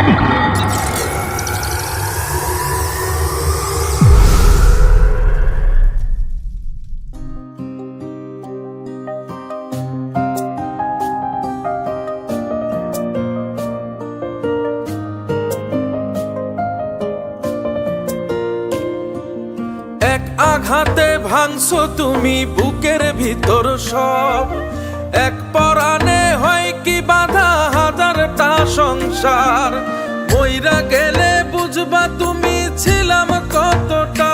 এক আঘাতে ভাঙছো তুমি বুকের ভিতর সব। এক পরাণে হয় কি বাধা হাজারটা সংসার? মইরা গেলে বুঝবা তুমি ছিলাম কতটা?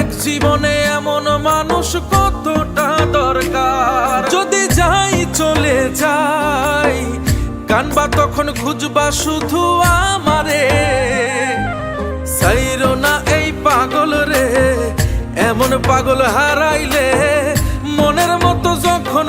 এক জীবনে এমন মানুষ কতটা দরকার? যদি যাই চলে যাই, কানবা তখন খুঁজবা শুধু আমারে। সাইরো না এই পাগল রে, এমন পাগল হারাইলে মনের মতো যখন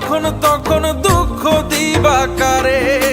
যখন তখন দুঃখ দিবা কারে?